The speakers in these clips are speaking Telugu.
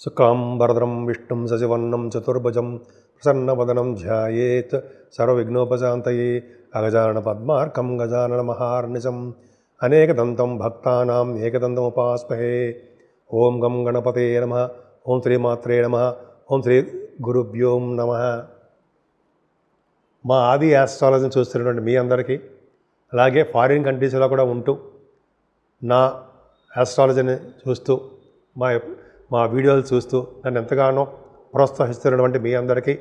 శుక్లాంబరదరం విష్ణుం శశివర్ణం చతుర్భుజం ప్రసన్నవదనం ధ్యాయేత్ సర్వవిఘ్నోపశాంతయే అగజానన పద్మార్కం గజానన మహార్నిశం అనేకదంతం భక్తానాం ఏకదంతముపాస్మహే. ఓం గం గణపతే నమ. ఓం శ్రీమాత్రే నమ. ఓం శ్రీ గురుభ్యోం నమ. మా ఆది యాస్ట్రాలజీని చూస్తున్నటువంటి మీ అందరికీ అలాగే ఫారిన్ కంట్రీస్లో కూడా ఉంటూ నా ఆస్ట్రాలజీని చూస్తూ మా మా వీడియోలు చూస్తూ నన్ను ఎంతగానో ప్రోత్సహిస్తున్నటువంటి మీ అందరికీ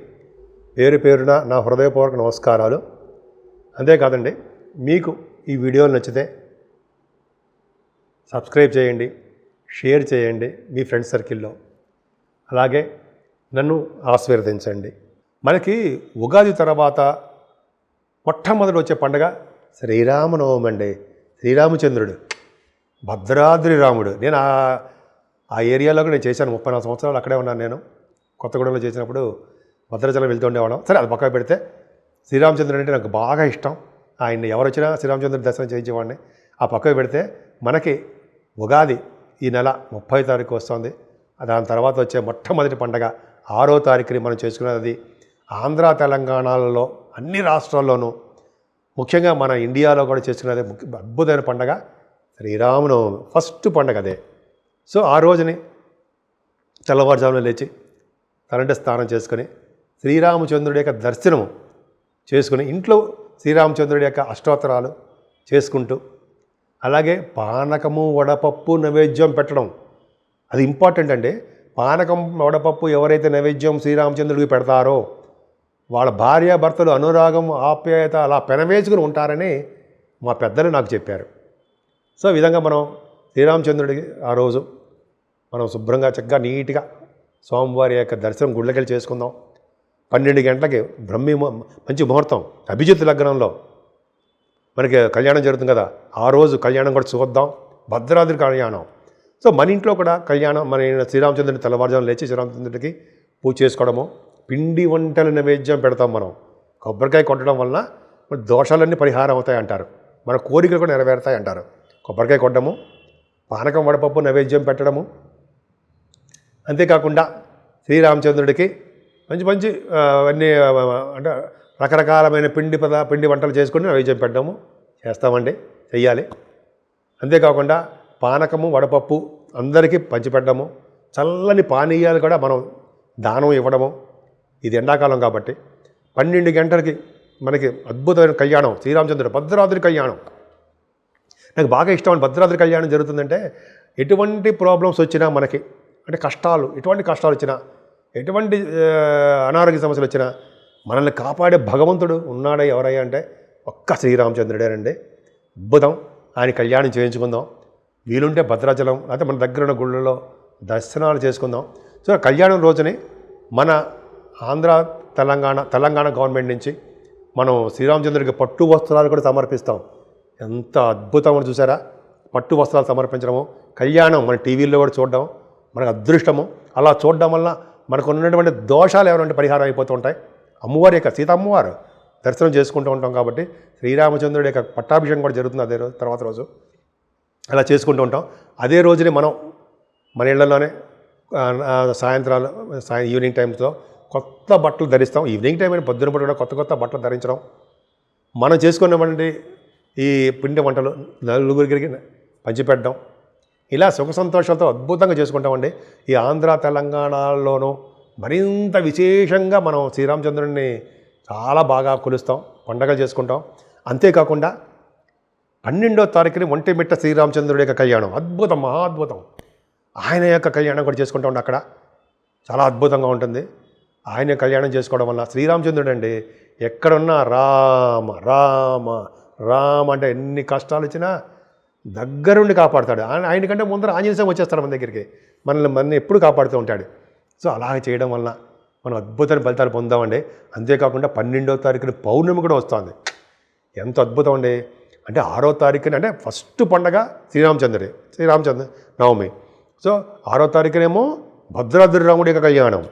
పేరు పేరున నా హృదయపూర్వక నమస్కారాలు. అంతేకాదండి మీకు ఈ వీడియోలు నచ్చితే సబ్స్క్రైబ్ చేయండి షేర్ చేయండి మీ ఫ్రెండ్స్ సర్కిల్లో. అలాగే నన్ను ఆశీర్వదించండి. మనకి ఉగాది తర్వాత మొట్టమొదటి వచ్చే పండగ శ్రీరామనవమి అండి. శ్రీరామచంద్రుడు భద్రాద్రి రాముడు. నేను ఆ ఏరియాలో కూడా నేను చేశాను. ముప్పై నాలుగు సంవత్సరాలు అక్కడే ఉన్నాను నేను. కొత్తగూడెంలో చేసినప్పుడు భద్రాచలం వెళ్తూ ఉండేవాళ్ళం. సరే అది పక్కన పెడితే శ్రీరామచంద్రుడు అంటే నాకు బాగా ఇష్టం. ఆయన ఎవరు వచ్చినా శ్రీరామచంద్రుడు దర్శనం చేయించేవాడిని. ఆ పక్కకు పెడితే మనకి ఉగాది ఈ నెల ముప్పై తారీఖు వస్తుంది. దాని తర్వాత వచ్చే మొట్టమొదటి పండగ ఆరో తారీఖుని మనం చేసుకునేది ఆంధ్ర తెలంగాణలలో అన్ని రాష్ట్రాల్లోనూ ముఖ్యంగా మన ఇండియాలో కూడా చేసుకునేది ముఖ్య- అద్భుతమైన పండగ. శ్రీరామనవమి ఫస్ట్ పండగ అదే. సో ఆ రోజుని తెల్లవారుజామున లేచి తలంటే స్నానం చేసుకొని శ్రీరామచంద్రుడి యొక్క దర్శనము చేసుకుని ఇంట్లో శ్రీరామచంద్రుడి యొక్క అష్టోత్తరాలు చేసుకుంటూ అలాగే పానకము వడపప్పు నైవేద్యం పెట్టడం. అది ఇంపార్టెంట్ అండి పానకం వడపప్పు ఎవరైతే నైవేద్యం శ్రీరామచంద్రుడికి పెడతారో వాళ్ళ భార్య భర్తలు అనురాగం ఆప్యాయత అలా పెనవేసుకుని ఉంటారని మా పెద్దలు నాకు చెప్పారు. సో విధంగా మనం శ్రీరామచంద్రుడికి ఆ రోజు మనం శుభ్రంగా చక్కగా నీట్గా స్వామివారి యొక్క దర్శనం గుళ్ళకెళ్ళి చేసుకుందాం. పన్నెండు గంటలకి బ్రహ్మి మంచి ముహూర్తం. అభిజిత్ లగ్నంలో మనకి కళ్యాణం జరుగుతుంది కదా ఆ రోజు కళ్యాణం కూడా చూద్దాం. భద్రాద్రి కళ్యాణం. సో మన ఇంట్లో కూడా కళ్యాణం మన శ్రీరామచంద్రుని తెల్లవారుజామున లేచి శ్రీరామచంద్రుడికి పూజ చేసుకోవడము. పిండి వంటల నైవేద్యం పెడతాం మనం. కొబ్బరికాయ కొట్టడం వలన మన దోషాలన్నీ పరిహారం అవుతాయి అంటారు. మన కోరికలు కూడా నెరవేరుతాయి అంటారు. కొబ్బరికాయ కొట్టడము పానకం వడపప్పు నైవేద్యం పెట్టడము అంతేకాకుండా శ్రీరామచంద్రుడికి మంచి మంచి ఆ, అవన్నీ అంటే రకరకాలమైన పిండి పద పిండి వంటలు చేసుకుని నైవేద్యం పెట్టడము చేస్తామండి చెయ్యాలి. అంతేకాకుండా పానకము వడపప్పు అందరికీ పంచిపెట్టడము చల్లని పానీయాలు కూడా మనం దానం ఇవ్వడము. ఇది ఎండాకాలం కాబట్టి పన్నెండు గంటలకి మనకి అద్భుతమైన కళ్యాణం శ్రీరామచంద్రుడు భద్రాద్రి కళ్యాణం. నాకు బాగా ఇష్టం భద్రాద్రి కళ్యాణం జరుగుతుందంటే ఎటువంటి ప్రాబ్లమ్స్ వచ్చినా మనకి అంటే కష్టాలు ఎటువంటి కష్టాలు వచ్చినా ఎటువంటి అనారోగ్య సమస్యలు వచ్చినా మనల్ని కాపాడే భగవంతుడు ఉన్నాడా ఎవరయ్యా అంటే ఒక్క శ్రీరామచంద్రుడేనండి. అద్భుతం. ఆయన కళ్యాణం చేయించుకుందాం. వీలుంటే భద్రాచలం లేకపోతే మన దగ్గర ఉన్న గుళ్ళలో దర్శనాలు చేసుకుందాం. సో కళ్యాణం రోజుని మన ఆంధ్ర తెలంగాణ తెలంగాణ గవర్నమెంట్ నుంచి మనం శ్రీరామచంద్రుడికి పట్టు వస్త్రాలు కూడా సమర్పిస్తాం. ఎంత అద్భుతం అని చూసారా? పట్టు వస్త్రాలు సమర్పించడము. కళ్యాణం మన టీవీల్లో కూడా చూడడం. మనకు అదృష్టము. అలా చూడడం వల్ల మనకు ఉన్నటువంటి దోషాలు ఏమైనా పరిహారం అయిపోతూ ఉంటాయి. అమ్మవారి యొక్క సీత అమ్మవారు దర్శనం చేసుకుంటూ ఉంటాం కాబట్టి శ్రీరామచంద్రుడి యొక్క పట్టాభిషేకం కూడా జరుగుతుంది అదే రోజు తర్వాత రోజు. అలా చేసుకుంటూ ఉంటాం. అదే రోజుని మనం మన ఇళ్ళలోనే సాయంత్రాలు సాయం ఈవినింగ్ టైమ్స్లో కొత్త బట్టలు ధరిస్తాం. ఈవినింగ్ టైం అయినా పొద్దున పూట కూడా కొత్త కొత్త బట్టలు ధరించడం. మనం చేసుకున్నటువంటి ఈ పిండి వంటలు నలుగురికి పంచిపెట్టడం. ఇలా సుఖ సంతోషాలతో అద్భుతంగా చేసుకుంటామండి. ఈ ఆంధ్ర తెలంగాణలోనూ మరింత విశేషంగా మనం శ్రీరామచంద్రుడిని చాలా బాగా కొలుస్తాం పండగలు చేసుకుంటాం. అంతేకాకుండా పన్నెండో తారీఖుని ఒంటిమిట్ట శ్రీరామచంద్రుడి యొక్క కళ్యాణం. అద్భుతం మహా అద్భుతం ఆయన యొక్క కళ్యాణం కూడా చేసుకుంటా ఉండే అక్కడ. చాలా అద్భుతంగా ఉంటుంది. ఆయన కళ్యాణం చేసుకోవడం వల్ల శ్రీరామచంద్రుడు అండి ఎక్కడున్నా రామ రామ రామ అంటే ఎన్ని కష్టాలు వచ్చినా దగ్గరుండి కాపాడుతాడు. ఆయన ఆయనకంటే ముందర ఆంజనేయ స్వామి వచ్చేస్తాడు మన దగ్గరికి. మనల్ని మన ఎప్పుడు కాపాడుతూ ఉంటాడు. సో అలా చేయడం వలన మనం అద్భుతమైన ఫలితాలు పొందామండి అంతేకాకుండా పన్నెండో తారీఖున పౌర్ణమి కూడా వస్తుంది. ఎంత అద్భుతం అండి అంటే ఆరో తారీఖున అంటే ఫస్ట్ పండగ శ్రీరామచంద్రుడి శ్రీరామచంద్ర నవమి. సో ఆరో తారీఖునేమో భద్రాద్రి రాముడి యొక్క కళ్యాణం.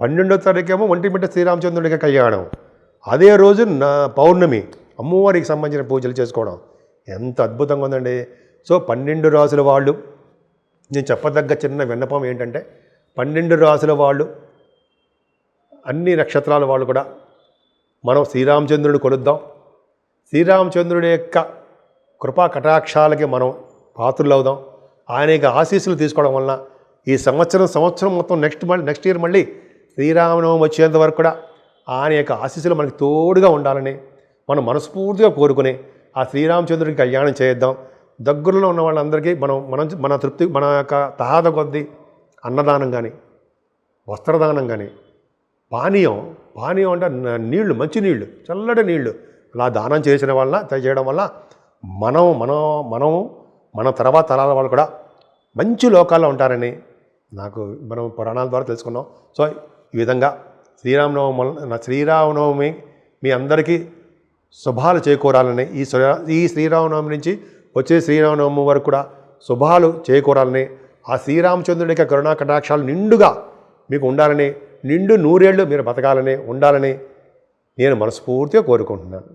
పన్నెండో తారీఖేమో ఒంటిమిట్ట శ్రీరామచంద్రుడి యొక్క కళ్యాణం. అదే రోజు నా పౌర్ణమి అమ్మవారికి సంబంధించిన పూజలు చేసుకోవడం. ఎంత అద్భుతంగా ఉందండి. సో పన్నెండు రాసుల వాళ్ళు నేను చెప్పదగ్గ చిన్న విన్నపం ఏంటంటే పన్నెండు రాసుల వాళ్ళు అన్ని నక్షత్రాల వాళ్ళు కూడా మనం శ్రీరామచంద్రుడు కొలుద్దాం. శ్రీరామచంద్రుడి యొక్క కృపా కటాక్షాలకి మనం పాత్రులవుదాం ఆయన యొక్క ఆశీస్సులు తీసుకోవడం వలన ఈ సంవత్సరం సంవత్సరం మొత్తం నెక్స్ట్ మళ్ళీ నెక్స్ట్ ఇయర్ మళ్ళీ శ్రీరామనవమి వచ్చేంత వరకు కూడా ఆయన యొక్క ఆశీస్సులు మనకి తోడుగా ఉండాలని మనం మనస్ఫూర్తిగా కోరుకుని ఆ శ్రీరామచంద్రుడికి కళ్యాణం చేద్దాం. దగ్గరలో ఉన్న వాళ్ళందరికీ మనం మనం మన తృప్తి మన యొక్క తహాద కొద్దీ అన్నదానం కానీ వస్త్రదానం కానీ పానీయం పానీయం అంటే నీళ్ళు మంచి నీళ్ళు చల్లటి నీళ్ళు అలా దానం చేసిన వల్ల చేయడం వల్ల మనం మనం మనం మన తర్వాత తరాల వాళ్ళు కూడా మంచి లోకాల్లో ఉంటారని నాకు మనం పురాణాల ద్వారా తెలుసుకున్నాం. సో ఈ విధంగా శ్రీరామనవమి వల్ల- శ్రీరామనవమి మీ అందరికీ శుభాలు చేకూరాలని ఈ ఈ శ్రీరామనవమి నుంచి వచ్చే శ్రీరామనవమి వరకు కూడా శుభాలు చేకూరాలని ఆ శ్రీరామచంద్రుడి యొక్క కరుణా కటాక్షాలు నిండుగా మీకు ఉండాలని నిండు నూరేళ్ళు మీరు బతకాలని ఉండాలని నేను మనస్ఫూర్తిగా కోరుకుంటున్నాను.